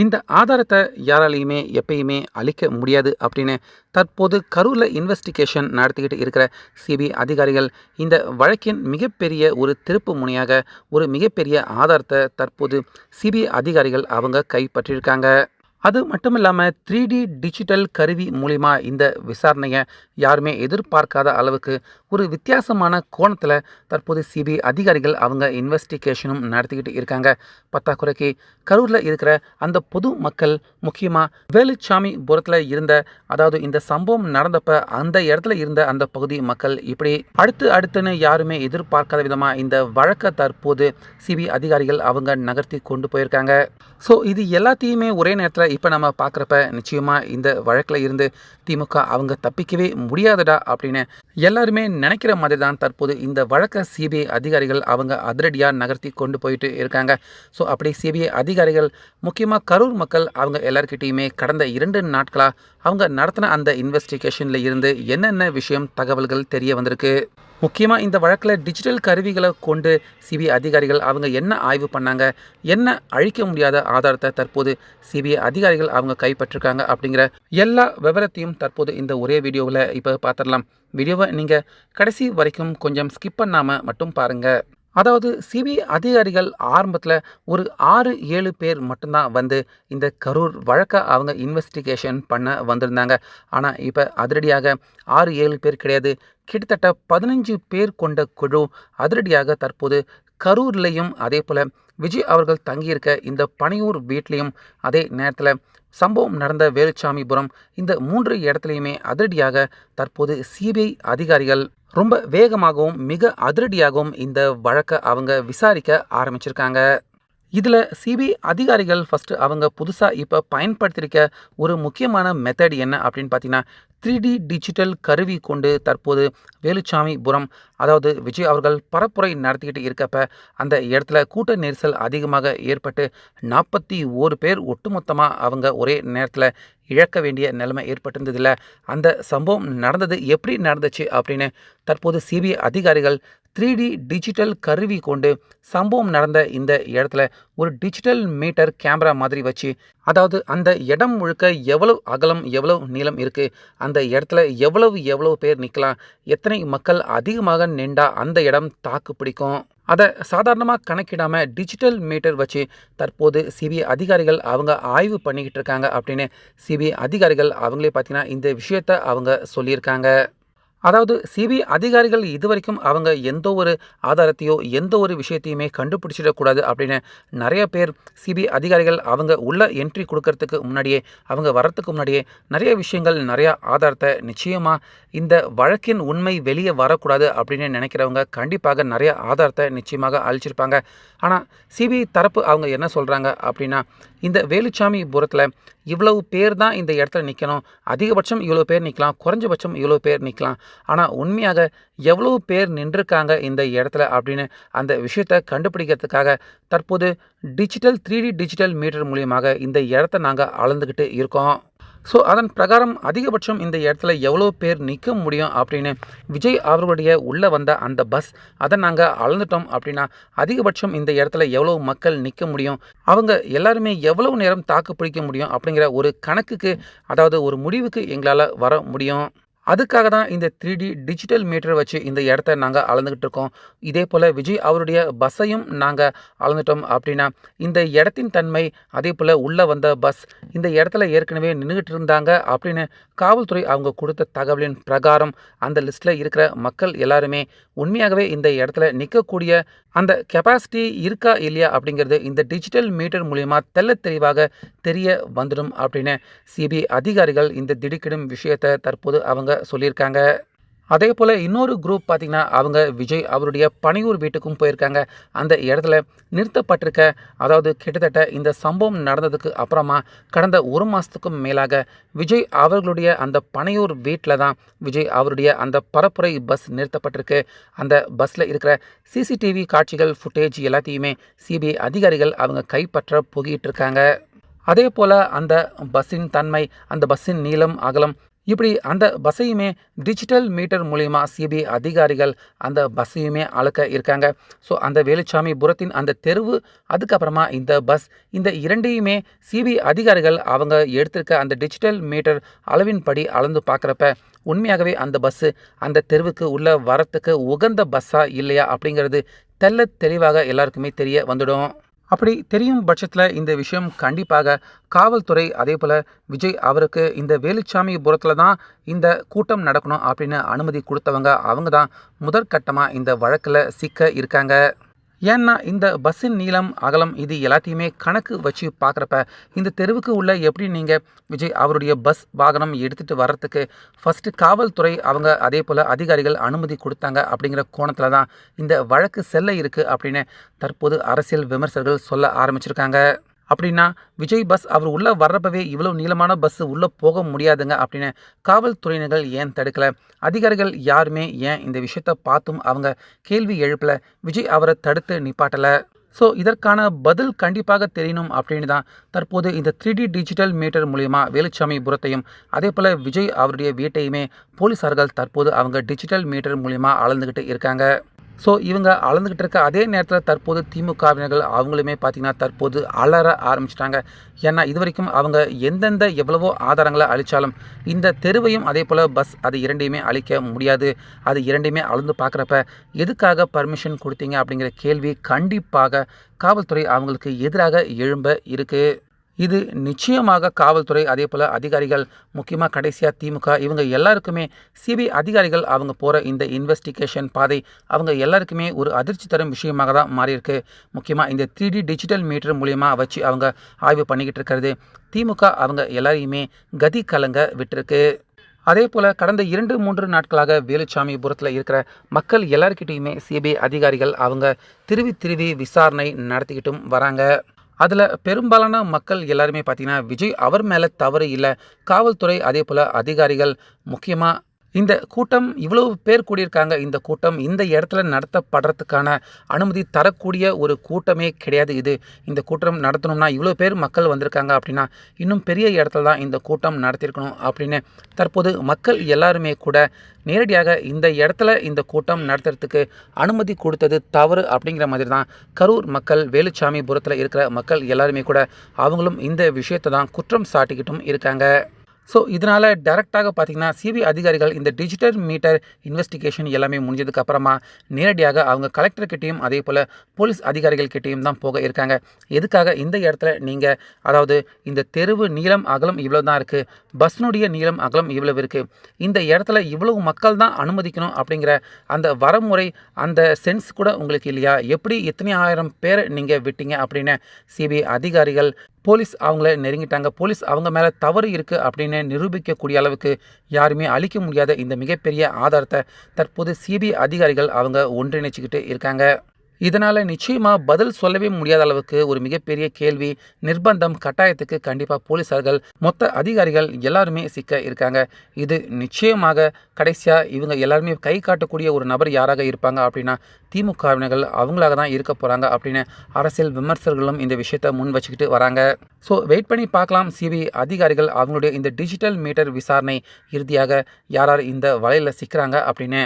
இந்த ஆதாரத்தை யாராலையுமே எப்பயுமே அழிக்க முடியாது அப்படின்னு தற்போது கரூரில் இன்வெஸ்டிகேஷன் நடத்திக்கிட்டு இருக்கிற சிபிஐ அதிகாரிகள் இந்த வழக்கின் மிகப்பெரிய ஒரு திருப்பு முனையாக ஒரு மிகப்பெரிய ஆதாரத்தை தற்போது சிபிஐ அதிகாரிகள் அவங்க கைப்பற்றியிருக்காங்க. அது மட்டும் இல்லாமல் த்ரீ டி டிஜிட்டல் கருவி மூலிமா இந்த விசாரணையை யாருமே எதிர்பார்க்காத அளவுக்கு ஒரு வித்தியாசமான கோணத்தில் தற்போது சிபிஐ அதிகாரிகள் அவங்க இன்வெஸ்டிகேஷனும் நடத்திக்கிட்டு இருக்காங்க. பத்தாக்குறைக்கு கரூரில் இருக்கிற அந்த பொது மக்கள் முக்கியமாக வேலுச்சாமி புறத்தில் இருந்த அதாவது இந்த சம்பவம் நடந்தப்ப அந்த இடத்துல இருந்த அந்த பகுதி மக்கள் இப்படி அடுத்து அடுத்துன்னு யாருமே எதிர்பார்க்காத விதமாக இந்த வழக்கை தற்போது சிபிஐ அதிகாரிகள் அவங்க நகர்த்தி கொண்டு போயிருக்காங்க. ஸோ இது எல்லாத்தையுமே ஒரே நேரத்தில் இப்போ நம்ம பார்க்குறப்ப நிச்சயமாக இந்த வழக்கில் இருந்து திமுக அவங்க தப்பிக்கவே முடியாதடா அப்படின்னு எல்லாருமே நினைக்கிற மாதிரி தான் தற்போது இந்த வழக்கை சிபிஐ அதிகாரிகள் அவங்க அதிரடியாக நகர்த்தி கொண்டு போயிட்டு இருக்காங்க. ஸோ அப்படி சிபிஐ அதிகாரிகள் முக்கியமாக கரூர் மக்கள் அவங்க எல்லாருக்கிட்டேயுமே கடந்த இரண்டு நாட்களாக அவங்க நடத்தின அந்த இன்வெஸ்டிகேஷனில் இருந்து என்னென்ன விஷயம் தகவல்கள் தெரிய வந்திருக்கு? முக்கியமாக இந்த வழக்கில் டிஜிட்டல் கருவிகளை கொண்டு சிபிஐ அதிகாரிகள் அவங்க என்ன ஆய்வு பண்ணாங்க? என்ன அழிக்க முடியாத ஆதாரத்தை தற்போது சிபிஐ அதிகாரிகள் அவங்க கைப்பற்றிருக்காங்க அப்படிங்கிற எல்லா விவரத்தையும் தற்போது இந்த ஒரே வீடியோவில் இப்போ பார்த்துடலாம் வீடியோவை நீங்கள் கடைசி வரைக்கும் கொஞ்சம் ஸ்கிப் பண்ணாமல் மட்டும் பாருங்கள் அதாவது சிபிஐ அதிகாரிகள் ஆரம்பத்தில் ஒரு ஆறு ஏழு பேர் மட்டும்தான் வந்து இந்த கரூர் வழக்கை அவங்க இன்வெஸ்டிகேஷன் பண்ண வந்திருந்தாங்க. ஆனால் இப்போ அதிரடியாக ஆறு ஏழு பேர் கிடையாது. கிட்டத்தட்ட பதினஞ்சு பேர் கொண்ட குழு அதிரடியாக தற்போது கரூர்லேயும் அதே போல் விஜய் அவர்கள் தங்கியிருக்க இந்த பனையூர் வீட்லேயும் அதே நேரத்தில் சம்பவம் நடந்த வேலுச்சாமிபுரம் இந்த மூன்று இடத்துலையுமே அதிரடியாக தற்போது சிபிஐ அதிகாரிகள் ரொம்ப வேகமாகவும் மிக அதிரடியாகவும் இந்த வழக்கை அவங்க விசாரிக்க ஆரம்பிச்சிருக்காங்க. இதில் சிபிஐ அதிகாரிகள் ஃபஸ்ட்டு அவங்க புதுசாக இப்போ பயன்படுத்தியிருக்க ஒரு முக்கியமான மெத்தட் என்ன அப்படின்னு பார்த்தீங்கன்னா த்ரீ டி டிஜிட்டல் கருவி கொண்டு தற்போது வேலுச்சாமிபுரம் அதாவது விஜய் அவர்கள் பரப்புரை நடத்திக்கிட்டு இருக்கப்ப அந்த இடத்துல கூட்ட நெரிசல் அதிகமாக ஏற்பட்டு நாற்பத்தி ஓரு பேர் ஒட்டுமொத்தமாக அவங்க ஒரே நேரத்தில் இழக்க வேண்டிய நிலைமை ஏற்பட்டிருந்ததில்ல அந்த சம்பவம் நடந்தது எப்படி நடந்துச்சு அப்படின்னு தற்போது சிபிஐ அதிகாரிகள் த்ரீ டி டிஜிட்டல் கருவி கொண்டு சம்பவம் நடந்த இந்த இடத்துல ஒரு டிஜிட்டல் மீட்டர் கேமரா மாதிரி வச்சு அதாவது அந்த இடம் முழுக்க எவ்வளவு அகலம் எவ்வளவு நீளம் இருக்குது அந்த இடத்துல எவ்வளவு எவ்வளவு பேர் நிற்கலாம் எத்தனை மக்கள் அதிகமாக நின்றா அந்த இடம் தாக்கு பிடிக்கும்? அதை சாதாரணமாக கணக்கிடாமல் டிஜிட்டல் மீட்டர் வச்சு தற்போது சிபிஐ அதிகாரிகள் அவங்க ஆய்வு பண்ணிக்கிட்டு இருக்காங்க அப்படின்னு சிபிஐ அதிகாரிகள் அவங்களே பார்த்தீங்கன்னா இந்த விஷயத்த அவங்க சொல்லியிருக்காங்க. அதாவது சிபிஐ அதிகாரிகள் இதுவரைக்கும் அவங்க எந்த ஒரு ஆதாரத்தையோ எந்த ஒரு விஷயத்தையுமே கண்டுபிடிச்சிடக்கூடாது அப்படின்னு நிறைய பேர் சிபிஐ அதிகாரிகள் அவங்க உள்ள என்ட்ரி கொடுக்கறதுக்கு முன்னாடியே அவங்க வரத்துக்கு முன்னாடியே நிறைய விஷயங்கள் நிறையா ஆதாரத்தை நிச்சயமாக இந்த வழக்கின் உண்மை வெளியே வரக்கூடாது அப்படின்னு நினைக்கிறவங்க கண்டிப்பாக நிறைய ஆதாரத்தை நிச்சயமாக அழிச்சிருப்பாங்க. ஆனால் சிபிஐ தரப்பு அவங்க என்ன சொல்கிறாங்க அப்படின்னா இந்த வேலுச்சாமி புறத்தில் இவ்வளவு பேர் தான் இந்த இடத்துல நிற்கணும் அதிகபட்சம் இவ்வளோ பேர் நிற்கலாம் குறைஞ்சபட்சம் இவ்வளோ பேர் நிற்கலாம் ஆனால் உண்மையாக எவ்வளவு பேர் நின்றுருக்காங்க இந்த இடத்துல அப்படின்னு அந்த விஷயத்தை கண்டுபிடிக்கிறதுக்காக தற்போது digital three D digital meter மூலியமாக இந்த இடத்த நாங்கள் அளந்துக்கிட்டு இருக்கோம். ஸோ அதன் பிரகாரம் அதிகபட்சம் இந்த இடத்துல எவ்வளோ பேர் நிற்க முடியும் அப்படின்னு விஜய் அவர்களுடைய உள்ளே வந்த அந்த பஸ் அதை நாங்கள் அளந்துட்டோம் அப்படின்னா அதிகபட்சம் இந்த இடத்துல எவ்வளோ மக்கள் நிற்க முடியும்? அவங்க எல்லாருமே எவ்வளவு நேரம் தாக்கு பிடிக்க முடியும் அப்படிங்கிற ஒரு கணக்குக்கு அதாவது ஒரு முடிவுக்கு எங்களால் வர முடியும். அதுக்காக தான் இந்த த்ரீ டி டிஜிட்டல் மீட்டர் வச்சு இந்த இடத்த நாங்கள் அளந்துக்கிட்டு இருக்கோம். இதே போல் விஜய் அவருடைய பஸ்ஸையும் நாங்கள் அளந்துட்டோம் அப்படின்னா இந்த இடத்தின் தன்மை அதே போல் உள்ளே வந்த பஸ் இந்த இடத்துல ஏற்கனவே நின்றுக்கிட்டு இருந்தாங்க அப்படின்னு காவல்துறை அவங்க கொடுத்த தகவலின் பிரகாரம் அந்த லிஸ்ட்டில் இருக்கிற மக்கள் எல்லாருமே உண்மையாகவே இந்த இடத்துல நிற்கக்கூடிய அந்த கெப்பாசிட்டி இருக்கா இல்லையா அப்படிங்கிறது இந்த டிஜிட்டல் மீட்டர் மூலிமா தெல்ல தெளிவாக தெரிய வந்துடும் அப்படின்னு சிபிஐ அதிகாரிகள் இந்த திடுக்கிடும் விஷயத்தை தற்போது அவங்க சொல்லியிருக்காங்க. அதே போல் இன்னொரு குரூப் பார்த்திங்கன்னா அவங்க விஜய் அவருடைய பனையூர் வீட்டுக்கும் போயிருக்காங்க. அந்த இடத்துல நிறுத்தப்பட்டிருக்க அதாவது கிட்டத்தட்ட இந்த சம்பவம் நடந்ததுக்கு அப்புறமா கடந்த ஒரு மாதத்துக்கும் மேலாக விஜய் அவர்களுடைய அந்த பனையூர் வீட்டில் தான் விஜய் அவருடைய அந்த பரப்புரை பஸ் நிறுத்தப்பட்டிருக்கு. அந்த பஸ்ஸில் இருக்கிற சிசிடிவி காட்சிகள் ஃபுட்டேஜ் எல்லாத்தையுமே சிபிஐ அதிகாரிகள் அவங்க கைப்பற்ற புகிட்டு இருக்காங்க. அதே போல் அந்த பஸ்ஸின் தன்மை அந்த பஸ்ஸின் நீளம் அகலம் இப்படி அந்த பஸ்ஸையுமே டிஜிட்டல் மீட்டர் மூலிமா சிபிஐ அதிகாரிகள் அந்த பஸ்ஸையுமே அளக்க இருக்காங்க. ஸோ அந்த வேலுச்சாமி புறத்தின் அந்த தெருவு அதுக்கப்புறமா இந்த பஸ் இந்த இரண்டையுமே சிபிஐ அதிகாரிகள் அவங்க எடுத்திருக்க அந்த டிஜிட்டல் மீட்டர் அளவின்படி அளந்து பார்க்குறப்ப உண்மையாகவே அந்த பஸ்ஸு அந்த தெருவுக்கு உள்ள வரத்துக்கு உகந்த பஸ்ஸா இல்லையா அப்படிங்கிறது தெள்ள தெளிவாக எல்லாருக்குமே தெரிய வந்துடும். அப்படி தெரியும் பட்சத்தில் இந்த விஷயம் கண்டிப்பாக காவல்துறை அதே போல் விஜய் அவருக்கு இந்த வேலுச்சாமிபுரத்தில் தான் இந்த கூட்டம் நடக்கணும் அப்படின்னு அனுமதி கொடுத்தவங்க அவங்க தான் முதற்கட்டமாக இந்த வழக்கில் சிக்க இருக்காங்க. ஏன்னா இந்த பஸ்ஸின் நீளம் அகலம் இது எல்லாத்தையுமே கணக்கு வச்சு பார்க்குறப்ப இந்த தெருவுக்கு உள்ள எப்படி நீங்கள் விஜய் அவருடைய பஸ் வாகனம் எடுத்துகிட்டு வர்றதுக்கு ஃபஸ்ட்டு காவல்துறை அவங்க அதே போல் அதிகாரிகள் அனுமதி கொடுத்தாங்க அப்படிங்கிற கோணத்தில் தான் இந்த வழக்கு செல்ல இருக்குது அப்படின்னு தற்போது அரசியல் விமர்சகர்கள் சொல்ல ஆரம்பிச்சிருக்காங்க. அப்படின்னா விஜய் பஸ் அவர் உள்ளே வர்றப்பவே இவ்வளோ நீளமான பஸ் உள்ளே போக முடியாதுங்க அப்படின்னு காவல்துறையினர்கள் ஏன் தடுக்கலை? அதிகாரிகள் யாருமே ஏன் இந்த விஷயத்தை பார்த்தும் அவங்க கேள்வி எழுப்பல? விஜய் அவரை தடுத்து நிப்பாட்டலை? ஸோ இதற்கான பதில் கண்டிப்பாக தெரியணும் அப்படின்னு தான் தற்போது இந்த த்ரீ டி டிஜிட்டல் மீட்டர் மூலியமாக வேலுச்சாமிபுரத்தையும் அதே போல் விஜய் அவருடைய வீட்டையுமே போலீஸார்கள் தற்போது அவங்க டிஜிட்டல் மீட்டர் மூலியமாக அளந்துக்கிட்டு இருக்காங்க. ஸோ இவங்க அளந்துக்கிட்டு இருக்க அதே நேரத்தில் தற்போது திமுகவினர்கள் அவங்களுமே பார்த்திங்கன்னா தற்போது அலற ஆரம்பிச்சிட்டாங்க. ஏன்னா இது வரைக்கும் அவங்க எந்தெந்த எவ்வளவோ ஆதாரங்களை அழித்தாலும் இந்த தெருவையும் அதே போல் பஸ் அது இரண்டையுமே அழிக்க முடியாது. அது இரண்டையுமே அளந்து பார்க்குறப்ப எதுக்காக பர்மிஷன் கொடுத்தீங்க அப்படிங்கிற கேள்வி கண்டிப்பாக காவல்துறை அவங்களுக்கு எதிராக எழும்ப இருக்குது இது நிச்சயமாக காவல்துறை அதே போல் அதிகாரிகள் முக்கியமாக கடைசியாக திமுக இவங்க எல்லாருக்குமே சிபிஐ அதிகாரிகள் அவங்க போகிற இந்த இன்வெஸ்டிகேஷன் பாதை அவங்க எல்லாருக்குமே ஒரு அதிர்ச்சி தரும் விஷயமாக தான் மாறியிருக்கு. முக்கியமாக இந்த த்ரீ டி டிஜிட்டல் மீட்டர் மூலியமாக வச்சு அவங்க ஆய்வு பண்ணிக்கிட்டு இருக்கிறது. திமுக அவங்க எல்லாரையுமே கதி கலங்க விட்டுருக்கு. அதே போல் கடந்த இரண்டு மூன்று நாட்களாக வேலுச்சாமிபுரத்தில் இருக்கிற மக்கள் எல்லாருக்கிட்டையுமே சிபிஐ அதிகாரிகள் அவங்க திருவி திருவி விசாரணை நடத்திக்கிட்டும் வராங்க. அதில் பெரும்பாலான மக்கள் எல்லாருமே பார்த்தீங்கன்னா விஜய் அவர் மேலே தவறு இல்லை. காவல்துறை அதே போல் அதிகாரிகள் முக்கியமாக இந்த கூட்டம் இவ்வளவு பேர் கூடியிருக்காங்க. இந்த கூட்டம் இந்த இடத்துல நடத்தப்படுறதுக்கான அனுமதி தரக்கூடிய ஒரு கூட்டமே கிடையாது இது. இந்த கூட்டம் நடத்தணும்னா இவ்வளோ பேர் மக்கள் வந்திருக்காங்க அப்படின்னா இன்னும் பெரிய இடத்துல தான் இந்த கூட்டம் நடத்தியிருக்கணும் அப்படின்னு தற்போது மக்கள் எல்லாருமே கூட நேரடியாக இந்த இடத்துல இந்த கூட்டம் நடத்துறதுக்கு அனுமதி கொடுத்தது தவறு அப்படிங்கிற மாதிரி தான் கரூர் மக்கள் வேலுச்சாமிபுரத்தில் இருக்கிற மக்கள் எல்லாருமே கூட அவங்களும் இந்த விஷயத்தை தான் குற்றம் சாட்டிக்கிட்டும் இருக்காங்க. ஸோ இதனால் டேரெக்டாக பார்த்தீங்கன்னா சிபிஐ அதிகாரிகள் இந்த டிஜிட்டல் மீட்டர் இன்வெஸ்டிகேஷன் எல்லாமே முடிஞ்சதுக்கு அப்புறமா நேரடியாக அவங்க கலெக்டர்கிட்டையும் அதே போல் போலீஸ் அதிகாரிகள் கிட்டேயும் தான் போக இருக்காங்க. எதுக்காக இந்த இடத்துல நீங்கள் அதாவது இந்த தெருவு நீளம் அகலம் இவ்வளோ தான் இருக்குது பஸ்னுடைய நீளம் அகலம் இவ்வளவு இருக்குது இந்த இடத்துல இவ்வளவு மக்கள் தான் அனுமதிக்கணும் அப்படிங்கிற அந்த வரமுறை அந்த சென்ஸ் கூட உங்களுக்கு இல்லையா? எப்படி எத்தனை ஆயிரம் பேர் நீங்கள் விட்டீங்க அப்படின்னு சிபிஐ அதிகாரிகள் போலீஸ் அவங்கள நெருங்கிட்டாங்க. போலீஸ் அவங்க மேலே தவறு இருக்குது அப்படின்னு நிரூபிக்கக்கூடிய அளவுக்கு யாருமே அளிக்க முடியாத இந்த மிகப்பெரிய ஆதாரத்தை தற்போது சிபிஐ அதிகாரிகள் அவங்க ஒன்றிணைச்சிக்கிட்டு இருக்காங்க. இதனால் நிச்சயமாக பதில் சொல்லவே முடியாத அளவுக்கு ஒரு மிகப்பெரிய கேள்வி நிர்பந்தம் கட்டாயத்துக்கு கண்டிப்பாக போலீஸார்கள் மொத்த அதிகாரிகள் எல்லாருமே சிக்க இருக்காங்க. இது நிச்சயமாக கடைசியாக இவங்க எல்லாருமே கை காட்டக்கூடிய ஒரு நபர் யாராக இருப்பாங்க அப்படின்னா திமுகவினர்கள் அவங்களாக தான் இருக்க போகிறாங்க அப்படின்னு அரசியல் விமர்சகர்களும் இந்த விஷயத்தை முன் வச்சுக்கிட்டு வராங்க. ஸோ வெயிட் பண்ணி பார்க்கலாம். சிபிஐ அதிகாரிகள் அவங்களுடைய இந்த டிஜிட்டல் மீட்டர் விசாரணை இறுதியாக யார் யார் இந்த வலையில் சிக்கிறாங்க அப்படின்னு.